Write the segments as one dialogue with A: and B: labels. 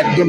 A: একদম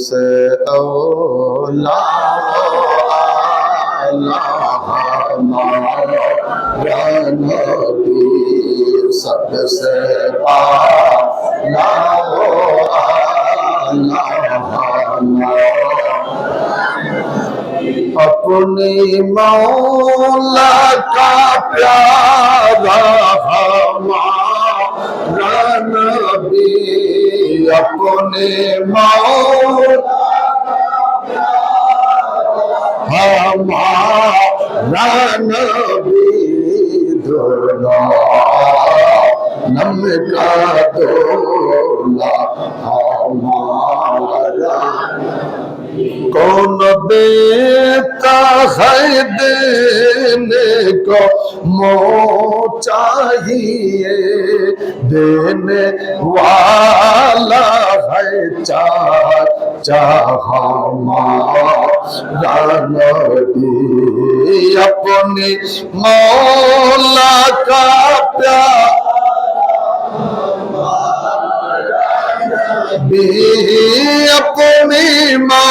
A: سے اولا اللہ ہمارا نبی سب سے پالا ہو اللہ ہمارا اپنے مولا کا پیارا नबी अपने मौला हमारा नबी दोनों नम का दोला हमारा कौन देता है देने को मो चाहिए देने वाला है चाह चाह नबी अपनी मौला का प्यार भी अपनी मौला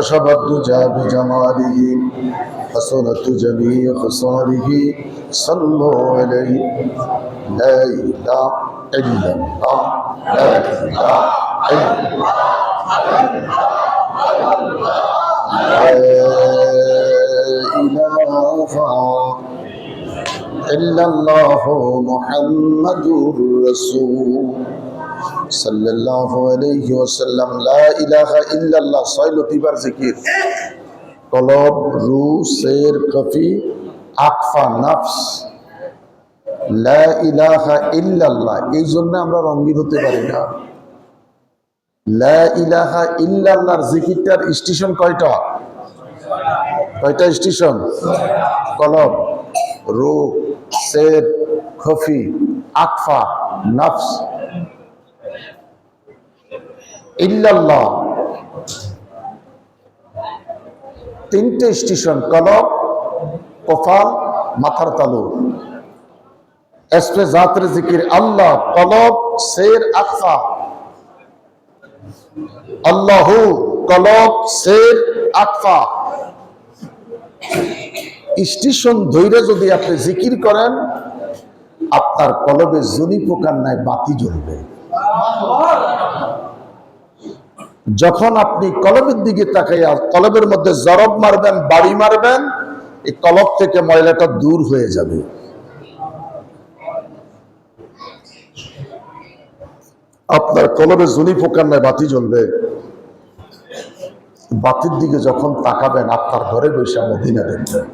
B: كشف الدجى بجماله حسنت جميع خصاله. صلوا عليه. لا إله إلا الله. لا إله إلا الله. إلا الله. محمد رسول সাল্লাল্লাহু আলাইহি ওয়াসাল্লাম, লা ইলাহা ইল্লাল্লাহ ছয়লতিবার জিকির। কলব, রু, সের, কফি, আকফা, নাফস। লা ইলাহা ইল্লাল্লাহ এই জন্য আমরা রঙ্গিন হতে পারি না। লা ইলাহা ইল্লাল্লাহর জিকিরটার স্টেশন কয়টা? কয়টা স্টেশন? কলব, রু, সের খফি আকফা, নাফস। ইল্লাল্লাহ। তিনটে স্টেশন কলব, কফাল, মাথার তালু। এসপে জাতের জিকির, আল্লাহ, কলব, সের আকফা আল্লাহু, কলব, সের আকফা স্টেশন ধৈর্য যদি আপনি জিকির করেন, আপনার কলবে জুনি পোকার নাই বাতি জ্বলবে। যখন আপনি কলবের দিকে তাকাইয়া কলবের মধ্যে জরব মারবেন, বাড়ি মারবেন, এই কলব থেকে ময়লাটা দূর হয়ে যাবে। আপনার কলবে জুনি পোকার নাই বাতি জ্বলবে। বাতির দিকে যখন তাকাবেন, আপনার ঘরে বসে মদিনা দেখবেন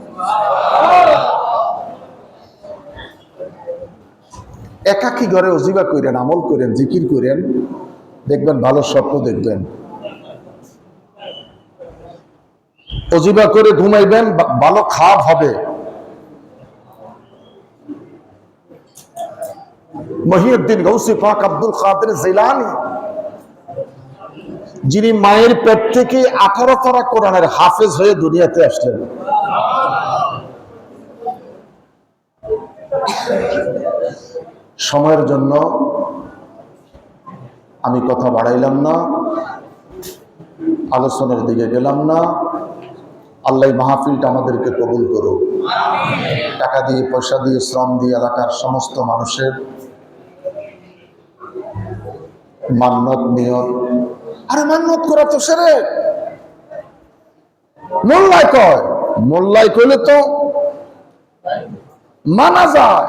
B: একাকি ঘরে অজিবা করেন আমল করেন জিকির করেন দেখবেন ভালো স্বপ্ন দেখবেন। অজিবা করে ঘুমাইবেন ভালো খাপ হবে। মহিউদ্দিন গৌসি, পাক আব্দুল কাদের জিলানি, যিনি মায়ের পেট থেকে আঠারো পারা কোরআনের হাফেজ হয়ে দুনিয়াতে আসলেন। সময়ের জন্য আমি কথা বাড়াইলাম না, আলোচনার দিকে গেলাম না। আল্লাহ মাহফিলটা আমাদেরকে কবুল করো টাকা দিয়ে, পয়সা দিয়ে, শ্রম দিয়ে এলাকার সমস্ত মানুষের মান্নত নিয়ত। আরে মান্নত করা তো সেরে। মোল্লায় কয়। মোল্লায় কইলে তো মানা যায়।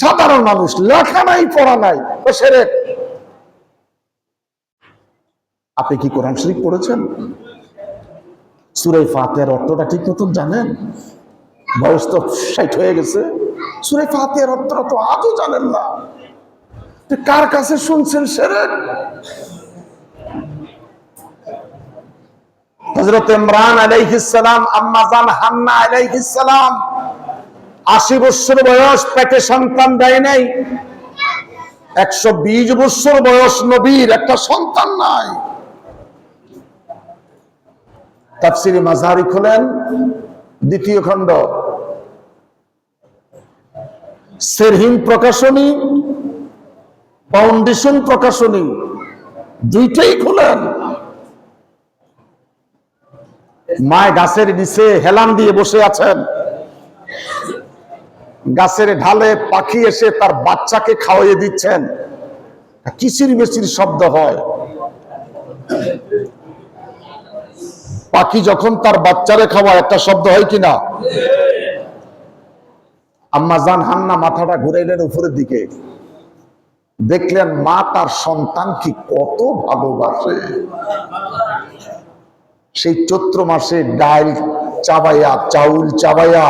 B: সাধারণ মানুষ, লেখা নাই, পড়া নাই, তো সেরে। আপনি কি কোরআন শরীফ পড়েছেন? সুরাই ফাতের অর্থটা ঠিক মতন জানেন? বয়স তো ষাট হয়ে গেছে। সুরাই ফাতের অর্থটা তো আজও জানেন না। কার কাছে শুনছেন সেরে হজরত ইমরান আম্মাজান হান্না আশি বছর বয়স, পেটে সন্তান দেয় নাই। একশো বিশ বছর বয়স নবীর, একটা সন্তান নাই। তাফসিরি মাঝারি খোলেন। দ্বিতীয় খণ্ড। সেরহিম প্রকাশনী ফাউন্ডেশন প্রকাশনী, দুইটাই খোলেন। মায় গাছের নিচে হেলান দিয়ে বসে আছেন। গাছের ঢালে পাখি এসে তার বাচ্চাকে খাওয়াইয়ে দিচ্ছেন। কিচির মিচির শব্দ হয়। পাখি যখন তার বাচ্চারে খাওয়ায়, একটা শব্দ হয় কিনা আম্মা জান হান্না মাথাটা ঘুরাইলেন উপরের দিকে। দেখলেন মা তার সন্তান কি কত ভালোবাসে। সেই চৈত্র মাসে ডাল চাবাইয়া, চাউল চাবাইয়া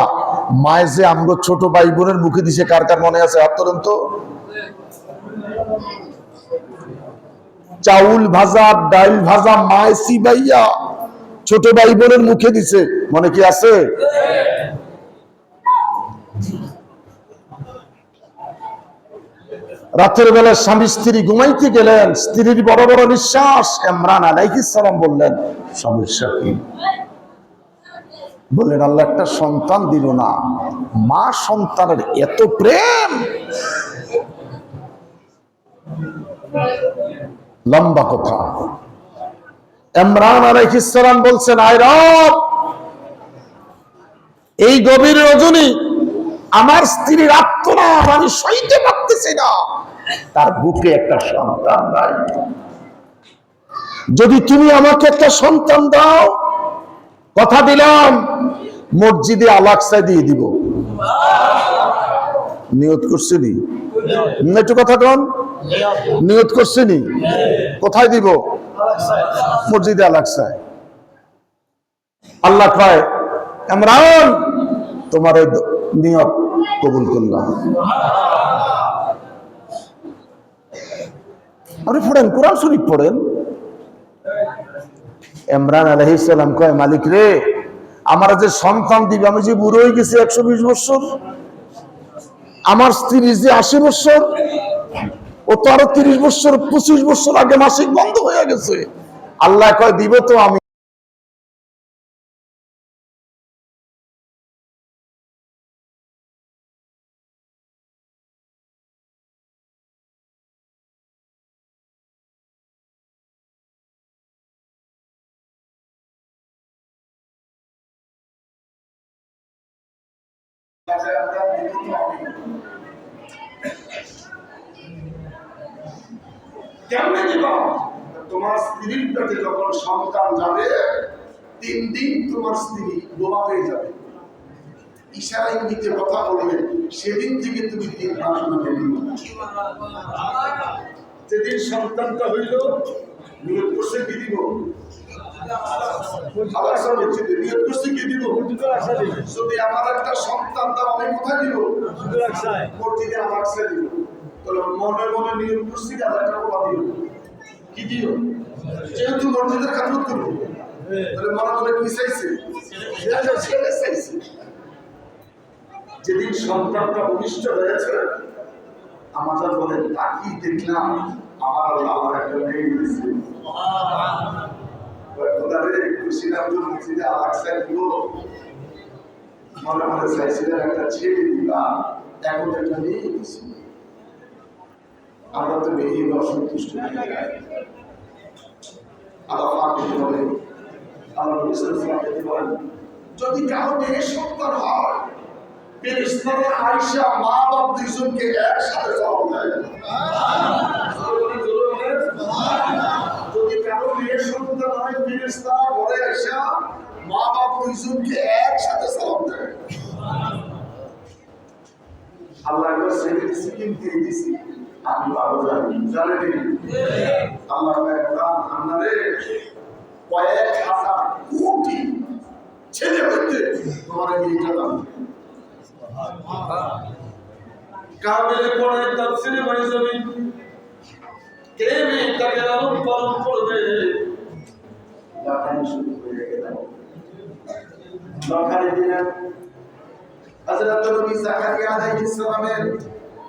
B: মায়ে যে আমগো ছোট ভাই বোনের মুখে দিছে, কার কার মনে আছে? হাত চাউল ভাজা ডাল ভাজা, মায় সিবাইয়া ছোট ভাই বোনের মুখে দিছে। মনে কি আছে? রাতের বেলা স্বামী স্ত্রী ঘুমাইতে গেলেন, স্ত্রীর বড় বড় নিঃশ্বাস আলাইহিস সালাম বললেন সমস্যা কি বললেন, আল্লাহ একটা সন্তান দিল না। মা সন্তানের এত প্রেম। লম্বা কথা। ইমরান আলাইহিসসালাম বলছেন, আয় রব, এই গভীর রজনী আমার স্ত্রীর আত্মনাদ আমি সইতে পারতেছি না। তার বুকে একটা সন্তান নাই। যদি তুমি আমাকে একটা সন্তান দাও, কথা দিলাম, মসজিদে আলাকসায় দিয়ে দিব। নিয়ত করছিনি একটু কথা কন। নিয়ত করছিনি কোথায় দিব? মসজিদে আলাকসায় আল্লাহ কয়, ইমরান, তোমার দ- নিয়ত কবুল করলাম। আপনি পড়েন, কোরআন শরীফ পড়েন। ইমরান আলহিসাম কয়, মালিক রে, আমার যে সন্তান দিবে, আমি যে বুড়ো হয়ে গেছি একশো বিশ বছর। আমার স্ত্রী যে আশি বছর। ও তো আরও তিরিশ বছর, পঁচিশ বছর আগে মাসিক বন্ধ হয়ে গেছে। আল্লাহ কয়, দিব তো আমি। কেমনে দিবা তোমার স্ত্রীর পেটে যখন সন্তান যাবে তিন দিন তোমার স্ত্রী বোমা হয়ে যাবে। ইশারা ইঙ্গিতে কথা বলবে সেদিন থেকে তুমি মেনে যেদিন সন্তানটা হইল নিয়োগ করছে কি দিব? যদি আমার একটা সন্তান দাও আমি কোথায় দিব। মসজিদে আমার দিব। মনে মনে নিয়োগ করছি কি দিও? যেহেতু মসজিদের খাতমত করব। তাহলে মনে মনে কি চাইছে। যেদিন সন্তানটা হয়েছে, আমাদের বলে, তাকি দেখলাম, আমার আমার একটা মেয়ে দিয়েছে। একটা ছেলে দিবা, এখন একটা মেয়ে আমরা তো মেয়ে অসন্তুষ্ট হয়ে আল্লাহ যদি কারও মেয়ে সন্তান হয়, ফেরেশতারা মা বাপ দুইজনকে একসাথে যদি কারও মেয়ে সন্তান হয়, ফেরেশতারা ঘরে আয়েশা, মা বাপ দুইজনকে একসাথে জবাব দেয়। আল্লাহ দিছি কিন্তু দিছি আমি ভালো জানি আল্লাহ একবার আপনারে কয়েক হাজার কোটি ছেলে হইতে তোমার মেয়েটা দাম
C: কাবিলে পড়ে তাফসিরে ভাই যাবি কে মেয়েটাকে লালন পালন করবে
B: শুরু গেল লখানি দিলেন। হযরত নবী জাকারিয়া আলাইহিস সালামের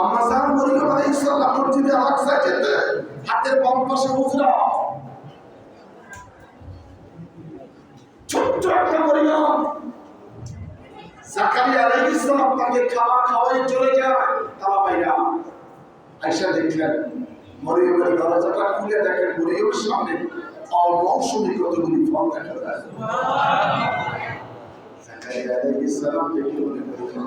B: আমরা জান মরিয়ম আলাইহিস সালাম মসজিদে আকসা যেতে হাতের বাম পাশে হুজরা ছোট্ট একটা মরিয়ম জাকারিয়া আলাইহিস সালাম তাকে খাবার খাওয়াই চলে যায় তারা বাইরা আয়েশা দেখলেন, মরিয়মের দরজাটা খুলে দেখেন মরিয়মের সামনে অমৌসুমী কতগুলি ফল দেখা যায়। জাকারিয়া আলাইহিস সালাম দেখে মনে করলেন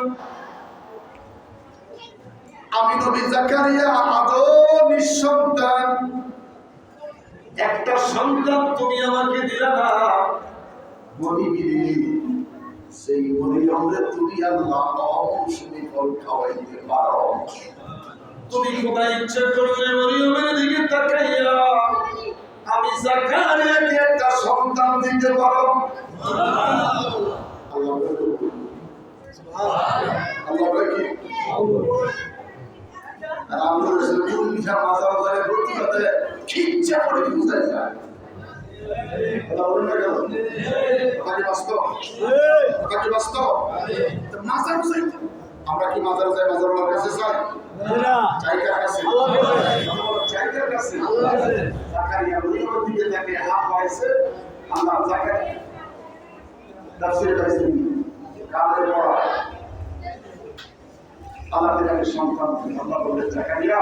B: আমি নবী জাকারিয়া আদৌ নিঃসন্তান?
C: একটা সন্তান তুমি আমাকে দিলে না।
B: বলিবিরে সেই মরিয়মরে তুমি আল্লাহ অমৌসুমি ফল খাওয়াইতে পারো।
C: তুমি খোদা ইচ্ছে করলে মরিয়মের দিকে তাকাইয়া। আমি জাকারিয়াকে একটা সন্তান দিতে পারো।
B: আল্লাহ আল্লাহ কি? আমরা মিঠা মাথা মাথায় ভর্তি হতে খিচ্ছা করে বুঝাই যায়। আমরা কি মাজার কাছে চাই কার কাছে। চাই কাছে। জাকারিয়া মরিয়মের দিকে তাকিয়ে হাত বাড়াইছে। আল্লাহ জাকারিয়া। তাফসীরে পাইছেন কালে পড়া আল্লাহ তাকে সন্তান আল্লাহ বলে জাকারিয়া।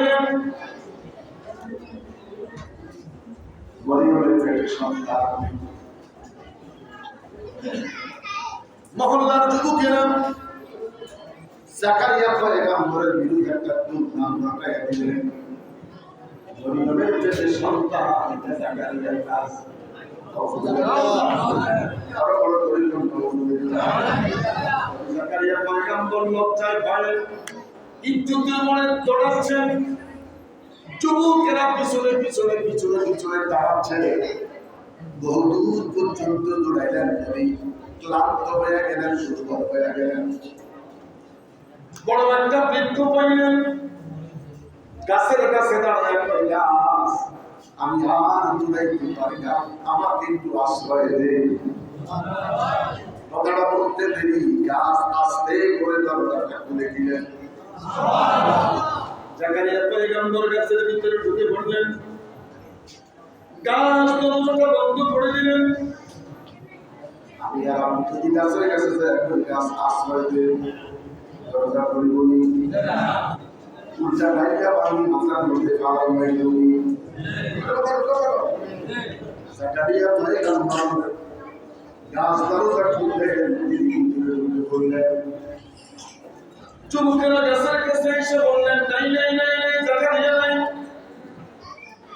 C: মহল্লার যুবকেরা
B: জাকারিয়া পয়গাম্বরের বিরুদ্ধে একটা দুর্নাম ঘটাইয়া দিলেন। মরিয়মের পেটে সন্তান
C: পিছনে পিছনে পিছনে পিছনে দাঁড়াচ্ছে
B: বহুদূর পর্যন্ত দৌড়াইলেন নবী ক্লান্ত হয়ে গেলেন দুর্বল হয়ে গেলেন।
C: বড় একটা বৃক্ষ পাইলেন গাছের কাছে দাঁড়িয়ে কইলাম
B: আমি আর দৌড়াইতে পারি না আমাকে একটু আশ্রয় দে কথাটা বলতে দেরি গাছ আস্তে করে দরজাটা খুলে দিলেন।
C: জাকারিয়া পয়গম্বর গাছের ভিতরে ঢুকে পড়লেন। গাছ দরজাটা বন্ধ এসে বললেন নাই নাই নাই নাই জাকারিয়া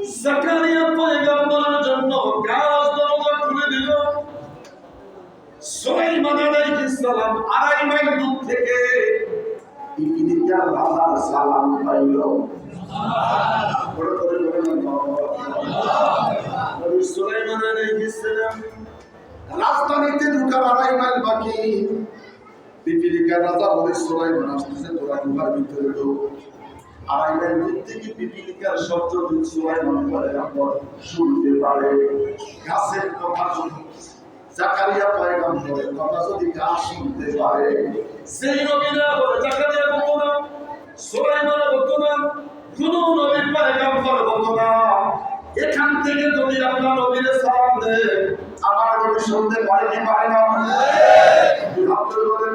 B: জাকারিয়া
C: পয়গম্বরের জন্য গাছ দরজা খুলে দিল। সুলাইমান আলাইহিস সালাম আড়াই মাইল দূর থেকে
B: পৃথিবীতে আল্লাহর সালাম পাইল।
C: সুলাইমান আলাইহিস সালাম
B: রাজধানীতে ঢুকার আড়াই মাইল বাকি। পিপিলিকার রাজা বলে সোলাইমান আসতেছে, তোরা গুহার ভিতরে ঢোক। থেকে পিপিলিকার শব্দ বলে আমরা শুনতে পারে। গাছের কথা জাকারিয়া পয়গম্বরের কথা যদি গাছ শুনতে পারে
C: সেই নবীরা বলে জাকারিয়া বলতো না সুলাইমান বলতো না কোন নবীর পয়গম্বর বলতো না। এখান থেকে যদি আপনার নবীর সালাম দেয়
B: আমার নবী শুনতে পারে কি পারে না হাত ধরে বলেন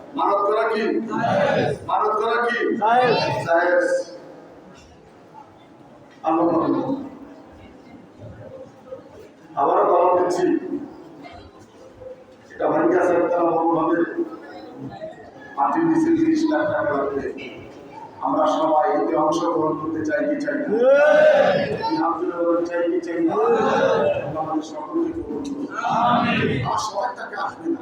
B: মানত করা কি? মানত করা কি? আবারও দাওয়া দিচ্ছি। এটা মাটির নিচে তিরিশ লাখ টাকা লাগবে। আমরা সবাই এতে অংশগ্রহণ করতে চাই কি চাই চাই কি চাই না? আমাদের সকলকে আসবে না।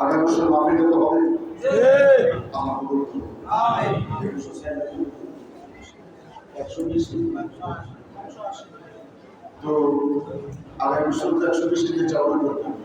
B: আগামী বছর মাহফিলে তো হবে। আমার একশো বিশ তো আগামী বছর তো একশো বিশ চাউল করব